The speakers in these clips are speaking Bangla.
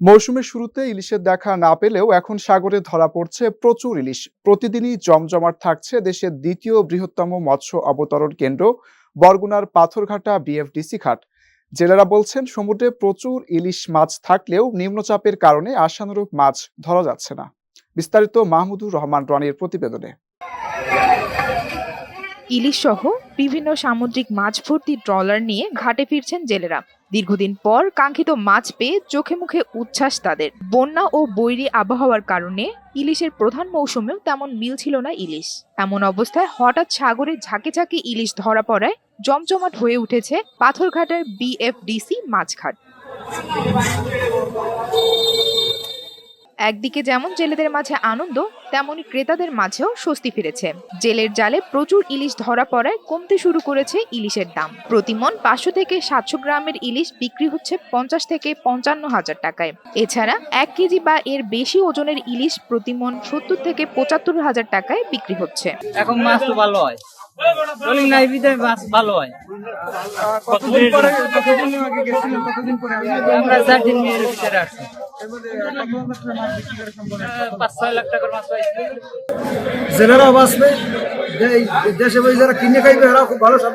মৌসুমের শুরুতে ইলিশের দেখা না পেলেও এখন সাগরে ধরা পড়ছে প্রচুর ইলিশ। প্রতিদিনই জমজমাট থাকছে দেশের দ্বিতীয় বৃহত্তম মৎস্য অবতরণ কেন্দ্র, বরগুনার পাথরঘাটা বিএফডিসি ঘাট। জেলেরা বলছেন, সমুদ্রে প্রচুর ইলিশ মাছ থাকলেও নিম্নচাপের কারণে আশানুরূপ মাছ ধরা যাচ্ছে না। বিস্তারিত মাহমুদুর রহমান রনির প্রতিবেদনে। ইলিশ সহ বিভিন্ন সামুদ্রিক মাছ ভর্তি ট্রলার নিয়ে ঘাটে ফিরছেন জেলেরা। দীর্ঘদিন পর কাঙ্ক্ষিত মাছ পেয়ে চোখে মুখে উচ্ছ্বাস তাদের। বন্যা ও বৈরি আবহাওয়ার কারণে ইলিশের প্রধান মৌসুমেও তেমন মিল ছিল না ইলিশ। এমন অবস্থায় হঠাৎ সাগরে ঝাঁকে ঝাঁকে ইলিশ ধরা পড়ায় জমজমাট হয়ে উঠেছে পাথরঘাটার বিএফডিসি মাছঘাট একদিকে যেমন জেলেদের মাঝে আনন্দ তেমনি ক্রেতাদের মাঝেও স্বস্তি ফিরেছে। জেলের জালে প্রচুর ইলিশ ধরা পড়ায় কমতে শুরু করেছে ইলিশের দাম। প্রতিমন পাঁচশো থেকে সাতশো গ্রামের ইলিশ বিক্রি হচ্ছে পঞ্চাশ থেকে পঞ্চান্ন হাজার টাকায়। এছাড়া এক কেজি বা এর বেশি ওজনের ইলিশ প্রতিমন সত্তর থেকে পঁচাত্তর হাজার টাকায় বিক্রি হচ্ছে। এখন মাছ তো ভালো হয়। ট্রলিং নাই বিদে মাছ ভালো হয়। আমরা চার দিন মেয়ের ভিতরে আসছি। জেলেরা বাঁচবে দেশে যারা কিনে খাইবে এরা খুব ভালো সব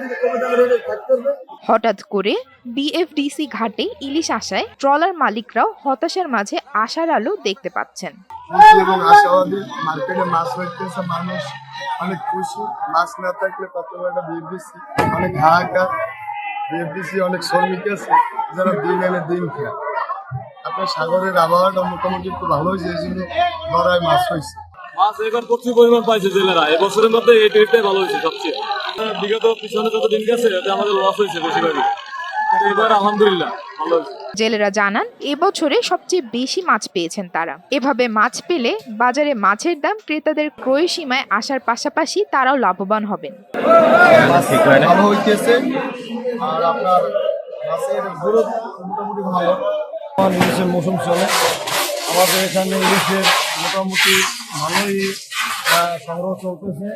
হঠাৎ করে বিএফডিসি ঘাটে ইলিশ আসায় ট্রলার মালিকরাও হতাশার মাঝে আশার আলো দেখতে পাচ্ছেন। এবং আশাবাদী মার্কেটে মাছ মানুষ অনেক খুশি। মাছ না থাকলে বিএফডিসি অনেক হাহাকার। বিএফডিসি অনেক শ্রমিক আছে যারা দিন এনে দিন খায়। আপনার সাগরের আবহাওয়াটা মোটামুটি একটু ভালো হয়েছে এই জন্য লড়াই মাছ হয়েছে। মাছ এবার প্রচুর পরিমাণ পাইছে জেলেরা। এবছরের মধ্যে এই ট্রিপটাই ভালো হয়েছে সবচেয়ে। বিগত পিছনে যত দিন গেছে এতে আমাদের লস হয়েছে বেশিরভাগই। এবার আলহামদুলিল্লাহ ভালো হয়েছে। জেলেরা জানান এবছরে সবচেয়ে বেশি মাছ পেয়েছেন তারা। এভাবে মাছ পেলে বাজারে মাছের দাম ক্রেতাদের ক্রয় সীমায় আসার পাশাপাশি তারাও লাভবান হবেন। আর আপনার মাছের গ্রোথ মোটামুটি ভালো। আমার ইলিশের মৌসুম চলে। আমাদের এখানে ইলিশের মোটামুটি ভালোই সংগ্রহ চলতেছে।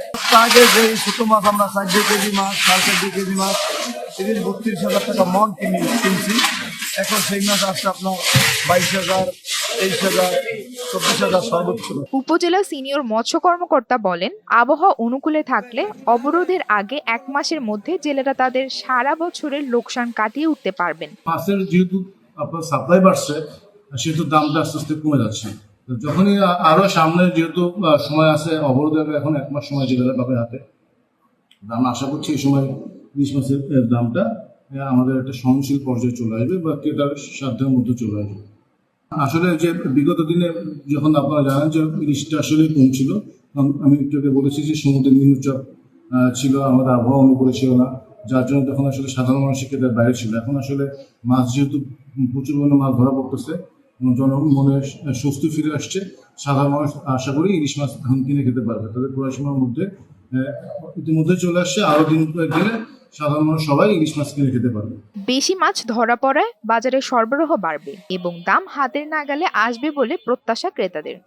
আগে যে ছোটো মাছ আমরা ষাট দুই কেজি মাছ সাড়ে দুই কেজি মাছ তিরিশ বত্রিশ হাজার টাকা মন কিনি কিনছি। এখন সেই মাছ আসছে আপনার বাইশ হাজার তেইশ হাজার চব্বিশ হাজার উপজেলা সিনিয়র মৎস্য কর্মকর্তা বলেন আবহাওয়া অনুকূলে থাকলে অবরোধের আগে এক মাসের মধ্যে জেলেরা তাদের সারা বছরের লোকসান কাটিয়ে উঠতে পারবেন। মাছের যেহেতু আপনার সাপ্লাই বাড়ছে, সেহেতু দামটা আস্তে আস্তে কমে যাচ্ছে। যখনই আরও সামনে যেহেতু সময় আছে অবরোধের এখন এক মাস সময় জেলেরা পাবে হাতে। দাম আশা করছি এই সময় ইলিশ মাছের দামটা আমাদের একটা সহনশীল পর্যায়ে চলে আসবে বা ক্রেতার সাধ্যের মধ্যে চলে আসবে। আসলে যে বিগত দিনে যখন আপনারা জানেন যে ইলিশটা আসলে কম ছিল আমি একটু বলেছি যে সমুদ্রের নিম্নচাপ ছিল, আমাদের আবহাওয়া অনুকূলে ছিল না। যার জন্য তখন আসলে সাধারণ মানুষের ক্ষেত্রে বাইরে ছিল। এখন আসলে মাছ যেহেতু প্রচুর পরিমাণে মাছ ধরা পড়তেছে, এবং জনমনে স্বস্তি ফিরে আসছে, সাধারণ মানুষ আশা করি ইলিশ মাছ এখন কিনে খেতে পারবে। তাদের পড়াশোনার মধ্যে ইতিমধ্যে চলে আসছে আরও দিন গেলে সাধারণ মানুষ সবাই ইলিশ মাছ কিনে খেতে পারবে। বেশি মাছ ধরা পড়ায় বাজারে সরবরাহ বাড়বে এবং দাম হাতের নাগালে আসবে বলে প্রত্যাশা ক্রেতাদের।